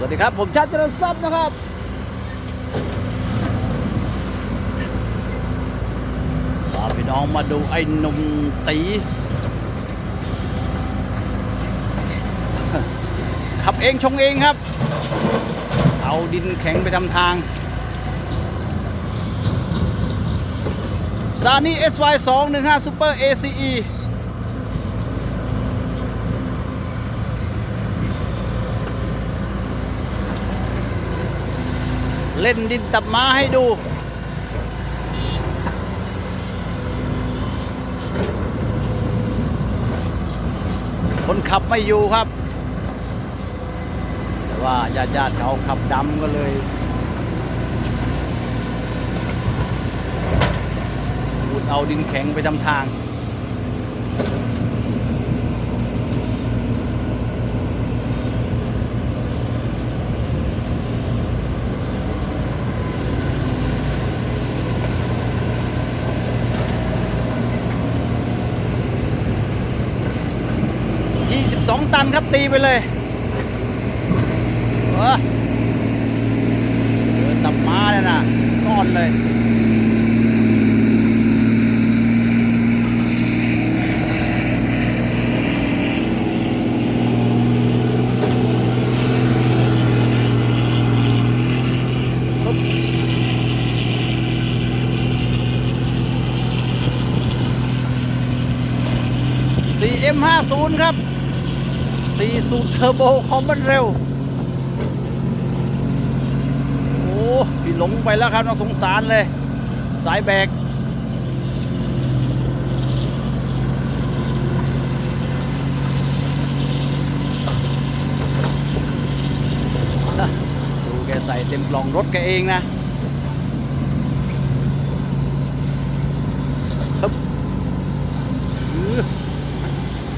สวัสดีครับ ผมชาติเจริญทรัพย์นะครับ พาพี่น้องมาดูไอ้หนุ่มตีขับเองชงเองครับ เอาดินแข็งไปทำทางซานี่ SY 2 1 5 Super ACE เล่นดินตับม้าให้ดู คนขับไม่อยู่ครับ แต่ว่าญาติญาติๆเขาขับดำก็เลย ขุดเอาดินแข็งไปทำทาง 22 ตัน ครับตีไปเลยเออตับม้าเนี่ยนะก้อนเลย 4M50 ครับ 4 สูตรเทอร์โบคอมมันเร็ว โอ้พี่หลงไปแล้วครับน้องสงสารเลย สายแบกดูแกใส่เต็มกล่องรถแกเองนะฮึบอื้อ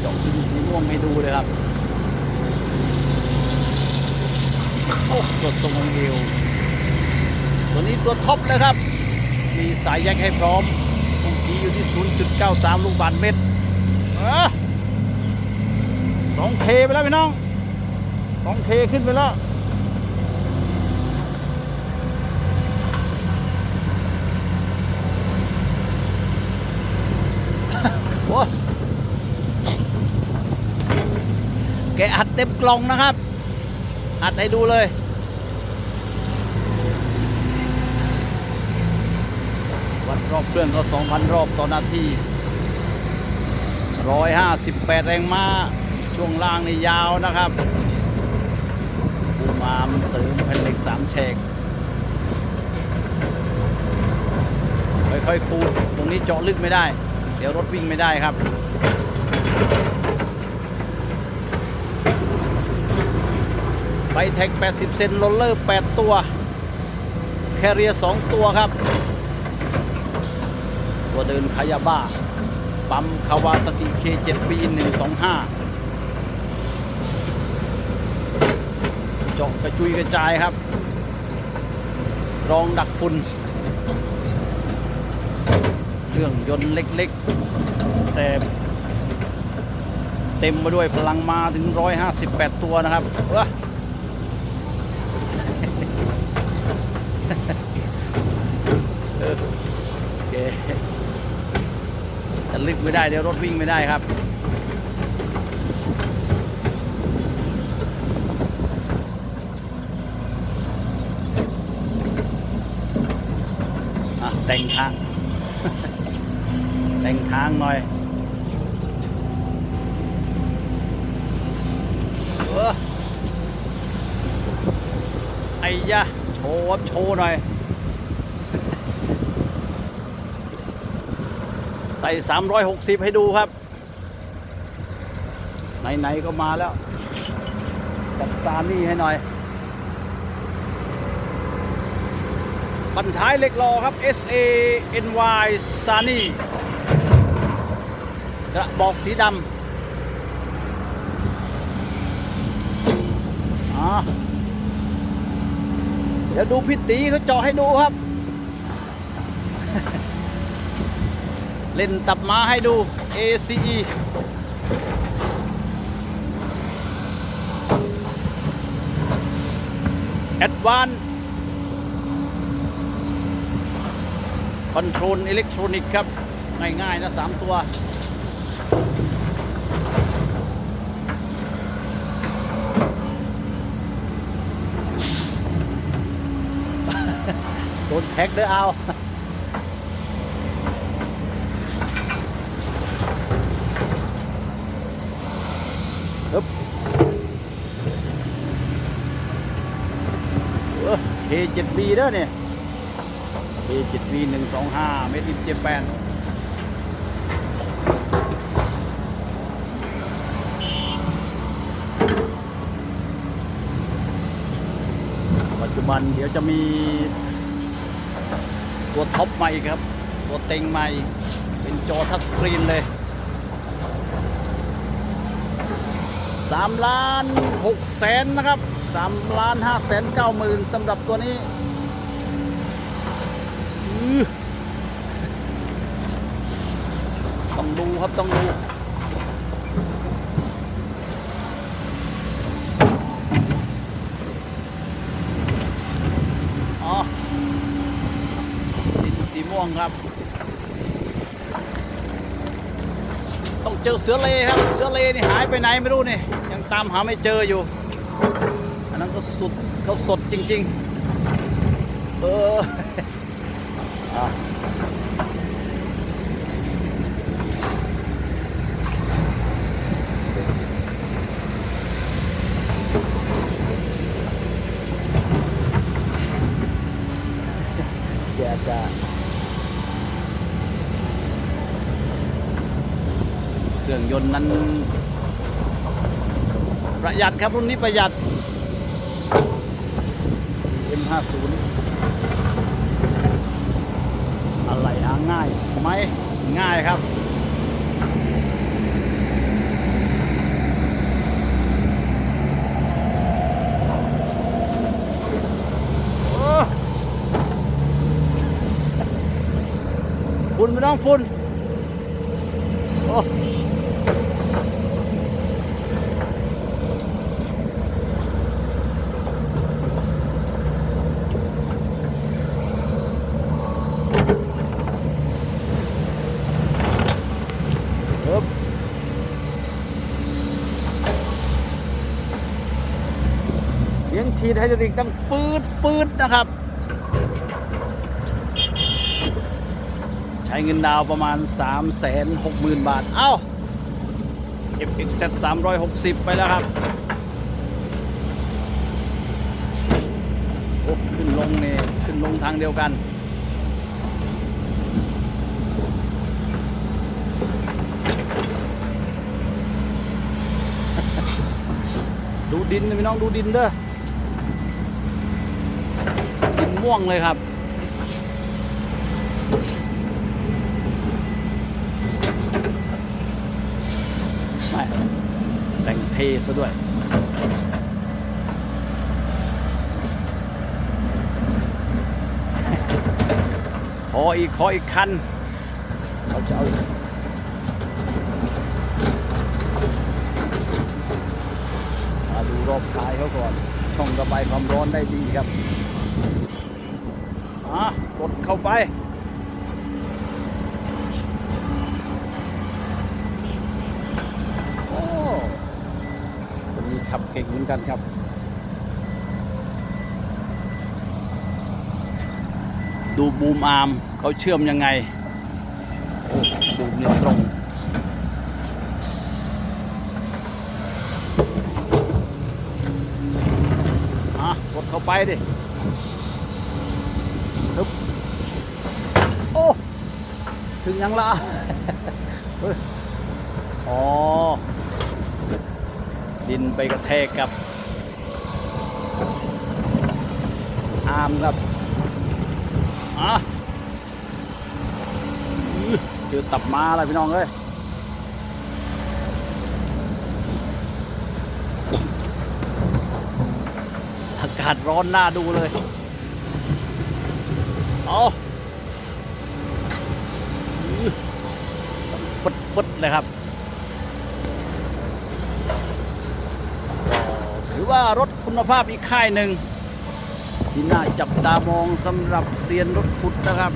เจาะดินสีม่วงให้ดูเลยครับ โอ้สดทรงเอวตัวนี้ตัวท็อปเลยครับ มีสายแยกให้พร้อมตรงนี้อยู่ที่ 0.93 ลูกบาศก์เมตรสองเคไปแล้วพี่น้องสองเคขึ้นไปแล้วโอ้แกอัดเต็มกล่องนะครับ อัดให้ดูเลย วัดรอบเครื่องก็ 2,000 รอบต่อนาที 158 แรงม้า ช่วงล่างนี่ยาวนะครับปูมามนเสริมแผ่นเหล็ก3แฉกค่อยๆคูดตรงนี้เจาะลึกไม่ได้ เดี๋ยวรถวิ่งไม่ได้ครับ ไบแท็ก 80 เซนโรลเลอร์ 8 ตัว แคเรีย2ตัวครับ ตัวเดินคายาบ้า ปั๊มคาวาสกิเค7ปี125 เจาะกระจุยกระจายครับ รองดักฝุ่น เครื่องยนต์เล็กๆ แต่เต็มมาด้วยพลังมาถึง 158 ตัวนะครับว้าออโอเค จะลึกไม่ได้เดี๋ยวรถวิ่งไม่ได้ครับอะแต่งทางแต่งทางหน่อยเออไอ้ยะโชว์โชว์หน่อย ใส่ 360 ให้ดูครับ ไหน ๆ ก็มาแล้วจัดซานี่ให้หน่อย บันท้ายเล็กรอครับ S A N Y ซานี่กระบอกสีดำอ่าเดี๋ยวดูพิตีเขาเจาะให้ดูครับ เล่นตับม้าให้ดู ACE Advanced Control Electronic ครับ ง่าย ๆ นะสามตัว โดนแท็กเด้อเอา ฮึบเออ K7B เด้อเนี่ย K7B 125เมติเจแปนปัจจุบันเดี๋ยวจะมีตัวท็อปใหม่ครับ ตัวเต็งใหม่เป็นจอทัชสกรีนเลยสามล้านหกแสนนะครับ สามล้านห้าแสนเก้าหมื่นสำหรับตัวนี้ต้องดูครับต้องดูอ๋อดินสีม่วงครับ ต้องเจอเสือเลครับ เสือเลนี่หายไปไหนไม่รู้นี่ ยังตามหาไม่เจออยู่ สุดเขาสดจริง ๆ เอออะแกจะเครื่องยนต์นั้นประหยัดครับรุ่นนี้ประหยัด 50 อะไรหาง่ายไหมง่ายครับโอ้ฝุ่นไม่ต้องฝุ่นโอ้ ครับเสียง ฉีดไฮดรอลิกดังฟืดฟืดนะครับ ใช้เงินดาวประมาณ 3 6 0 0 0 0 บาท เอ้า FXZ 360 ไปแล้วครับขึ้นลงเนี่ยขึ้นลงทางเดียวกันดูดินนะพี่น้องดูดินเด้อ ม่วงเลยครับ แต่งเทซะด้วย ขออีก ขออีกคันเขาจะเอามาดูรอบท้ายเขาก่อน ช่องระบายความร้อนได้ดีครับ อะกดเข้าไปโอ้คนนี้ขับเก่งเหมือนกันครับดูบูมอาร์มเขาเชื่อมยังไง โอ้บูมเนี่ตรง อะ กดเข้าไปดิฮึบโอ้ ถึงยังละอ๋อ ดินไปกระแทกกับ อามครับอะเจอตับมาแล้วพี่น้องเอ้ยอากาศร้อนน่าดูเลย เอาอื้อ ฟึดฟึดเลยครับ ถือว่ารถคุณภาพอีกค่ายหนึ่ง ที่น่าจับตามองสำหรับเซียนรถขุดนะครับ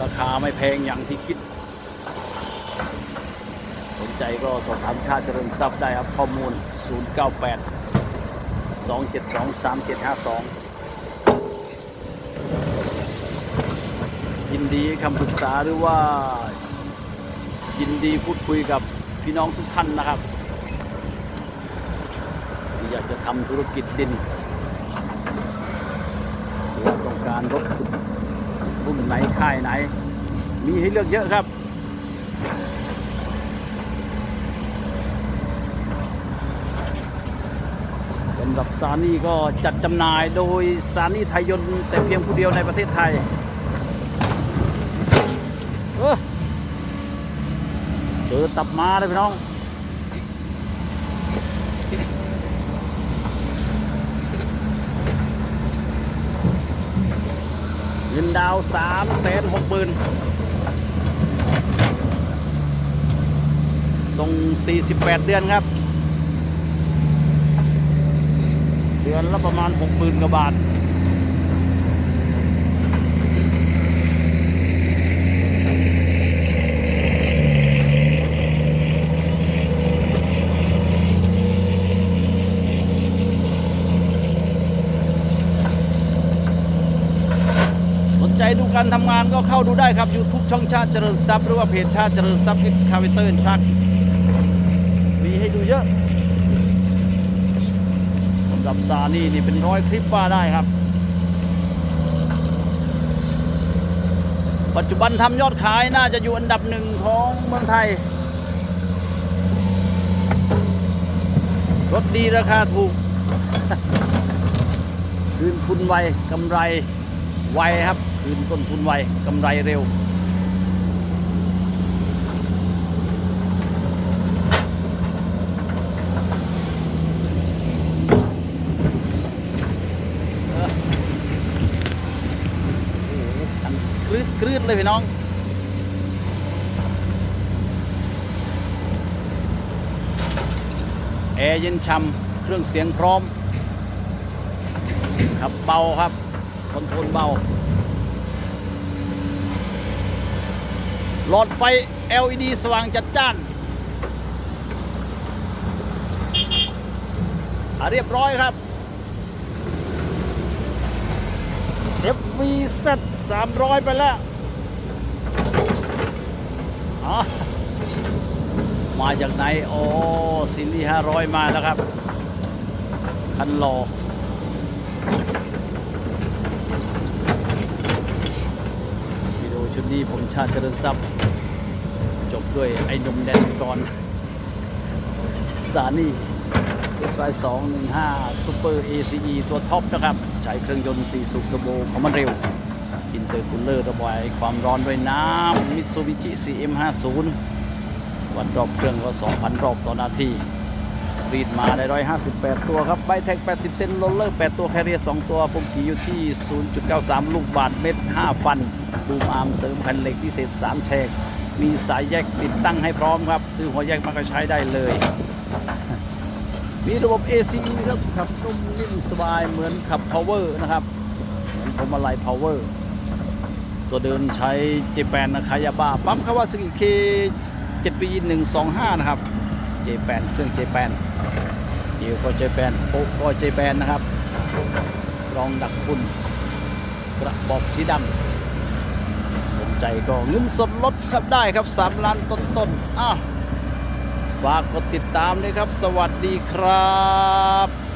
ราคาไม่แพงอย่างที่คิด สนใจก็สอบถามชาติเจริญทรัพย์ได้ครับข้อมูล 098 272 3752ยินดีให้คำปรึกษาหรือว่า ยินดีพูดคุยกับพี่น้องทุกท่านนะครับ ที่อยากจะทำธุรกิจดินหรือต้องการรถรุ่นไหนค่ายไหน มีให้เลือกเยอะครับสำหรับซานี่ก็จัดจำหน่ายโดยซานี่ไทยยนต์แต่เพียงผู้เดียวในประเทศไทยเออเจ อตับมาเลยพี่น้องเงินดาวสามแสนหกหมื่นส่ง 48 เดือนครับ เดือนละประมาณ 60,000กว่าบาท ดูการทำงานก็เข้าดูได้ครับ YouTube ช่องชาติเจริญทรัพย์ หรือว่าเพจชาติเจริญทรัพย์ Excavator and Truck มีให้ดูเยอะสำหรับซานี่นี่เป็นร้อยคลิปว่าได้ครับ ปัจจุบันทำยอดขายน่าจะอยู่อันดับหนึ่งของเมืองไทย รถดีราคาถูกคืนทุนไวกำไรไวครับ คืนต้นทุนไวกำไรเร็ว กรืดกรืดเลยพี่น้องแอร์เย็นช่ำเครื่องเสียงพร้อมขับเบาครับคอนโทรลเบา หลอดไฟ LED สว่างจัดจ้านอะเรียบร้อยครับ FVZ 300 ไปแล้วอ๋อมาจากไหน โอ้ซินลี่500 มาแล้วครับ คันโลอ วิดีโอ ชุดนี้ผมชาติเจริญทรัพย์ จบด้วยไอ้นมแดนกรสานี่ SY 215 Super ACE ตัวท็อปนะครับ ใช้เครื่องยนต์ 4 สูบเทอร์โบของมันเร็ว อินเตอร์คูลเลอร์ระบายความร้อนด้วยน้ำ Mitsubishi CM50 วัดรอบเครื่องก็ 2,000 รอบต่อนาที รีดมาได้158ตัวครับใบแท็ก80เซนโรลเลอร์8ตัวแคเรียร์2ตัวปุ่มกี่อยู่ที่0.93ลูกบาทเม็ด5ฟันบูมอาร์มเสริมแผ่นเหล็กพิเศษ3แฉกมีสายแยกติดตั้งให้พร้อมครับ ซื้อหัวแยกมาก็ใช้ได้เลย มีระบบ AC ครับขับนุ่มนิ่มสบายเหมือนขับ Power นะครับเหมือนพวงมาลัย Power ตัวเดินใช้เจแปนนะคายาบ้าปั๊มคาวาสกิเค7ปี125 นะครับ เจแปนเครื่องเจแปนเดียวก็เจแปนโป๊ก็เจแปนนะครับ รองดักคุณ กระบอกสีดำสนใจก็เงินสดลดครับได้ครับ 3 ล้านต้นต้นอ้าวฝากกดติดตามด้วยครับ สวัสดีครับ